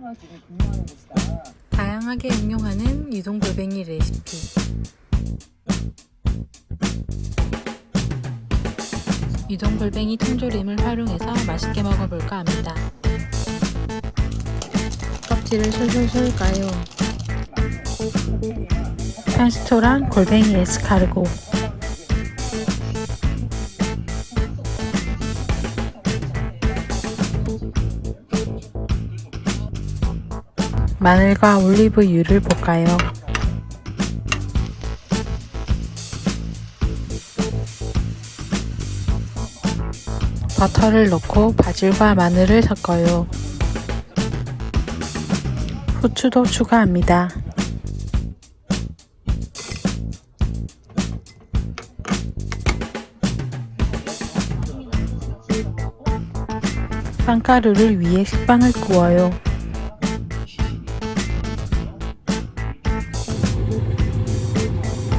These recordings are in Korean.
곳이다. 다양하게 응용하는 유동골뱅이 레시피. 유동골뱅이 통조림을 활용해서 맛있게 먹어볼까 합니다. 껍질을 솔솔솔 까요. 편스토랑 골뱅이 에스카르고 마늘과 올리브유를 볶아요. 버터를 넣고 바질과 마늘을 섞어요. 후추도 추가합니다. 빵가루를 위해 식빵을 구워요.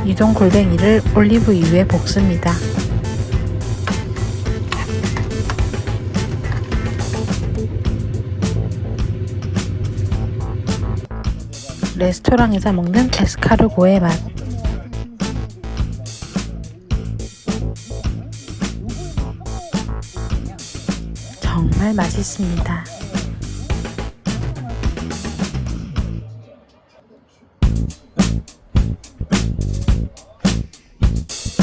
유동 골뱅이를 올리브유에 볶습니다. 레스토랑에서 먹는 에스카르고의 맛. 정말 맛있습니다.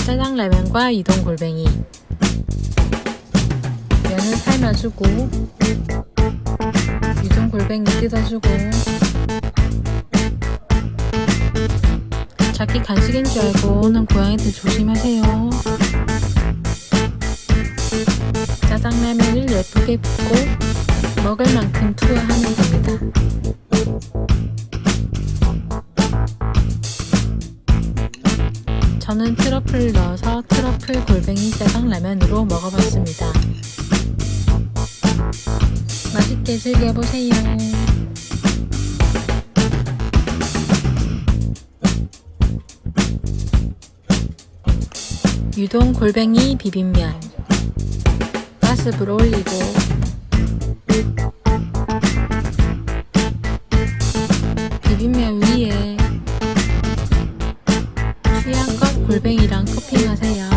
짜장 라면과 이동 골뱅이. 면을 삶아주고 이동 골뱅이 뜯어주고. 자기 간식인 줄 알고 오는 고양이들 조심하세요. 짜장라면을 예쁘게 붓고 먹을 만큼 투하하면 됩니다 저는 트러플을 넣어서 트러플 골뱅이 짜장라면으로 먹어봤습니다. 맛있게 즐겨보세요. 유동 골뱅이 비빔면 가스불 올리고 골뱅이랑 토핑하세요.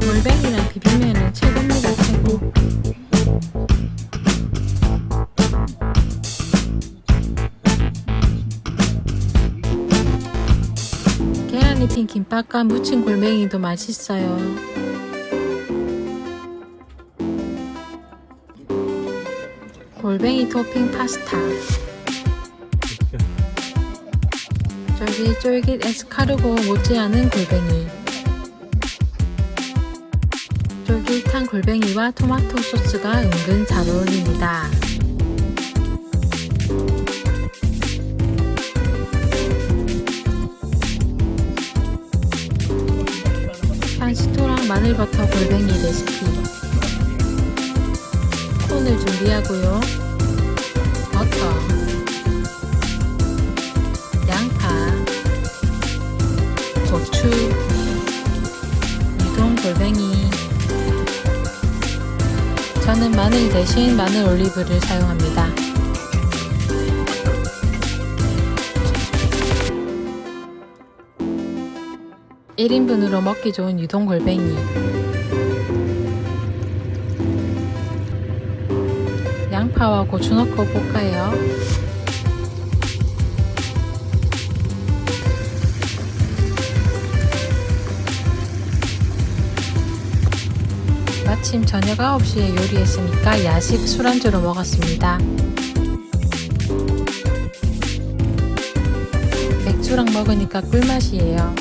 골뱅이랑 비빔면은 최고입니다, 최고. 계란 입힌 김밥과 무친 골뱅이도 맛있어요. 골뱅이 토핑 파스타. 쫄깃쫄깃 에스카르고 못지않은 골뱅이. 쫄깃한 골뱅이와 토마토 소스가 은근 잘 어울립니다. 판시토랑 마늘버터 골뱅이 레시피. 콘을 준비하고요. 버터 저는 마늘 대신 마늘 올리브를 사용합니다. (1인분으로) 먹기 좋은 유동 골뱅이 양파와 고추 넣고 볶아요. 마침 저녁 9시에 요리했으니까 야식 술안주로 먹었습니다. 맥주랑 먹으니까 꿀맛이에요.